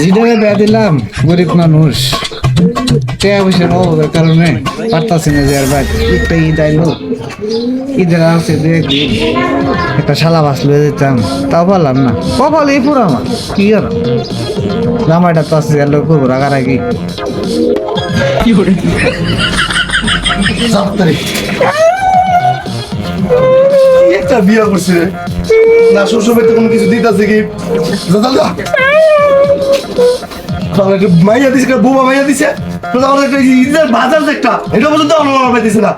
জিডারে বেয়া দিলাম, গরিব মানুষ। টাকা পয়সার অভাবের কারণে পারতাছি না যে আর ভাই একটা ঈদ আইলো। ঈদের আছে দু একদিন একটা শালা বাস লয়ে যেতাম, তাও পারলাম না। কপাল এই পুরো আমার, কি আর? জামাইটা তো আছে আর করব রাগারাগি সাপ্তাহে একটা বিয়ে করছে না শ্বশুর বাড়িতে কোনো কিছু দিতেছে কি? দাদা মাইয়া দিছে বোমা মাইয়া দিছে। আমার একটা ইদের বাজার একটা এটা পর্যন্ত আমার পাইতেছে না।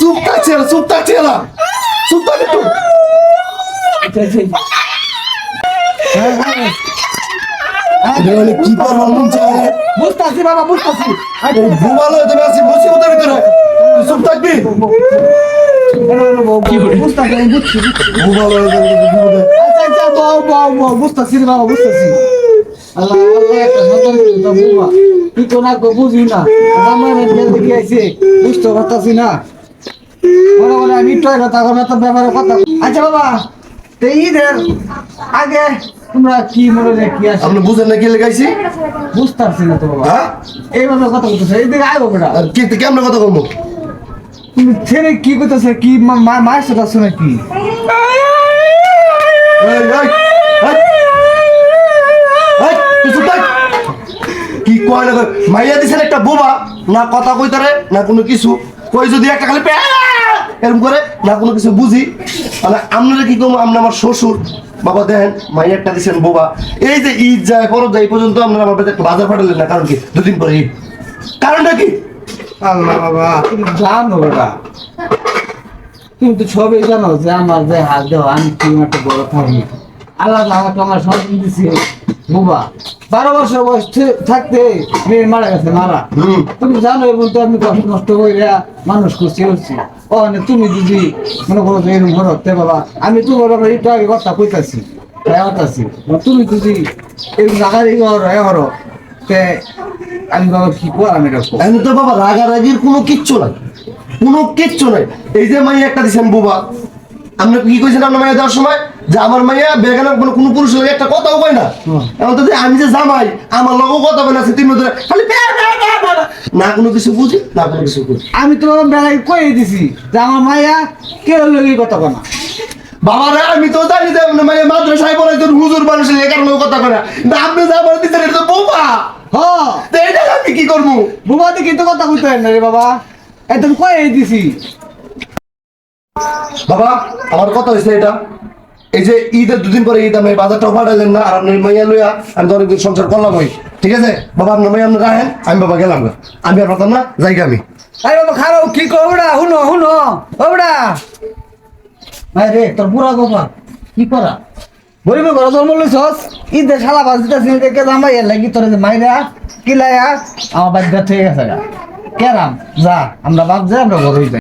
চুপ থাকছে চুপ থাকছে চুপ থাকে কি করব মন চায় বুঝতাছি বাবা বুঝতাছি। ঘুমালো তুমি আছি মুসিবতের ভিতরে। তুই চুপ থাকবি? বুঝতাছি আমি বুঝছি ঘুমালো বিপদে আচ্ছা আচ্ছা বাও বাও বাও বুঝতাছি রে বাবা বুঝতাছি। আল্লাহ আল্লাহ একটা সন্তান তো বুবা কি তো না বুঝি না। আইছে। বুঝতে পারতাছি না। বলে বলে আমি তো কথা ব্যাপারে কথা আচ্ছা বাবা। তো ঈদের আগে তোমরা কি মনে রে কি আছে? আপনি বুঝেন না কি লেখাইছি? বুঝতাছি না তো বাবা। হ্যাঁ? এইভাবে কথা বলতেছে এইদিকে আয় বাবা আর কি কেমন কথা বলব? তুমি ছেলে কি করতেছে কি মায়ের সাথে আছে নাকি। কি কয় না? মাইয়া দিছেন একটা বোবা না কথা কইতারে না কোনো কিছু। কই যদি একটা খালি এরকম করে না কোনো কিছু বুঝি মানে আপনারা কি কম আপনি আমার শ্বশুর বাবা দেখেন মাইয়া একটা দিছেন বোবা। এই যে ঈদ যায় পরব যায় এই পর্যন্ত আপনারা আমার বাড়িতে বাজার পাঠালেন না কারণ কি? দুদিন পরে ঈদ। কারণটা কি? আল্লাহ বাবা তুমি জানো ওটা তুমি তো সবই জানো যে আমার যে হাত দেওয়া আমি কি একটা বড় থাকি আল্লাহ আমাকে আমার সন্তান দিছে বুবা। বারো বছর বয়স থাকতে মেয়ে মারা গেছে মারা। তুমি জানো এবং তো আমি কষ্ট নষ্ট কইরা মানুষ করছি করছি ও তুমি যদি মনে করো যে ঘর তে বাবা, আমি তো ঘর একটু আগে কথা কইতাছি হতাছি তুমি যদি এরকম এই ঘর এ ঘর তে আমি বাবা কি করাম আমি কো? আমি তো বাবা রাগারাগির কোনো কিচ্ছু নাই। কোনো কিচ্ছু নাই। এই যে মাই একটা দিছেন বুবা, আপনি কি কইছেন আপনার মাইয়া দেওয়ার সময়? যে আমার মাইয়া বেগানা কোনো কোনো পুরুষের লগে একটা কথাও কয় না। এখন তো যে আমি যে জামাই আমার লগও কথা না সে তিন ধরে খালি। না কোনো কিছু বুঝি না কোনো কিছু বুঝি আমি তো বেলায় কয়ে দিছি যে আমার মায়া কে লগে কথা কনা বাবা রে আমি তো জানি যে মাইয়া মাদ্রাসায় পড়াই তোর হুজুর মানুষের লেখার লোক কথা কয় না। কিন্তু আপনি যা বলে দিচ্ছেন এটা তো বোবা। হ। তো এটা আমি কি করব? কিন্তু কথা কইতে হয় না রে বাবা। একদম কয়ে দিছি। বাবা আমার কথা হয়েছে এটা। এই যে ঈদের দুদিন পরে ঈদ, আমি বাজারটাও পাঠালেন না, আর আপনার মাইয়া লইয়া আমি তো অনেকদিন সংসার করলাম ওই। ঠিক আছে? বাবা আপনার মাইয়া আপনি রাখেন, আমি বাবা গেলাম গা। আমি আর পারতাম না যাইগা আমি। আরে বাবা, খারাপ, কি করবড়া হুনো হুনো ওবড়া ভাই রে, তোর বুড়া গোপা কি করা? গরিবের ঘরে জন্ম লইছস? ঈদের শালা বাজ দিতাছি দেখে জামাই লাগি তোর মাইরা কিলায়া আমার বাদ থেকে গেছে কেরাম, যা, আমরা বাপ যাই আমরা ঘর হইতে